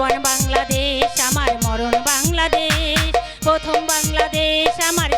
জীবন বাংলাদেশ আমার মরণ বাংলাদেশ প্রথম বাংলাদেশ আমার